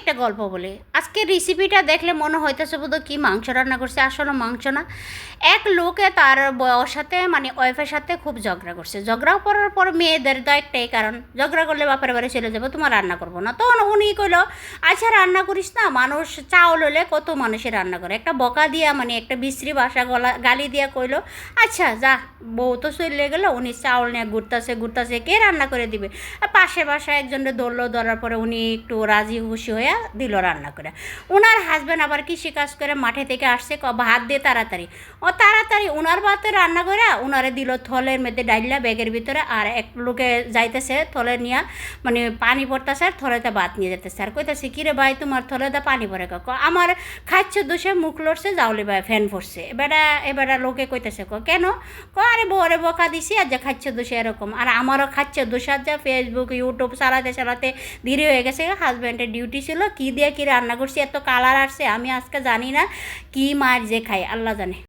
একটা গল্প বলি। আজকে রেসিপিটা দেখলে মনে হইতেছে বোধ কি মাংস রান্না করছে আসলে মাংস না, এক লোকে তার বউর সাথে মানে ওয়াইফের সাথে খুব ঝগড়া করছে। ঝগড়া করার পর মেয়েদের তো একটাই কারণ, ঝগড়া করলে বাপের বাড়ি চলে যাব, তোমার রান্না করব না। তখন উনি কইলো আচ্ছা রান্না করিস না, মানুষ চাউল হলে কত মানুষের রান্না করে। একটা বকা দিয়া মানে একটা বিশ্রী ভাষা গলা, গালি দিয়া কইলো আচ্ছা যা, বউ তো চলে গেলো, উনি চাউল নিয়ে ঘুরতাছে ঘুরতাছে, কে রান্না করে দিবে? পাশে বাসায় একজনের ধরলো, ধরার পরে উনি একটু রাজি খুশি হয়ে দিল রান্না করে। ওনার হাজব্যান্ড আবার কৃষি কাজ করে মাঠে থেকে আসছে ভাত দিয়ে তাড়াতাড়ি। ও তাড়াতাড়ি ওনার ভাতে রান্না করে ওনারে দিল থলের মধ্যে ডাইলা ব্যাগের ভিতরে আর এক লোকে যাইতেছে থলে নিয়ে মানে পানি পড়তেছে আর থলেতে ভাত নিয়ে যেতেছে আর কইতেছে, কিরে ভাই, তোমার থলেতে পানি পড়ে ক আমার খাচ্ছে দোষে, মুখ লড়ছে, জাউলি ভাই ফ্যান পড়ছে। এবারে এবারে লোকে কইতেছে, ক, কেন? ক, আরে বরে বকা দিছি আর যে খাচ্ছে দোষে এরকম। আর আমারও খাচ্ছে দোষার যা ফেসবুক ইউটিউব চালাতে চালাতে দেরি হয়ে গেছে হাজব্যান্ডের ডিউটি ছিল কি দিয়ে কি রান্না করছি, এত কালার আসছে, আমি আজকে জানি না, কি মার যে খাই আল্লাহ জানে।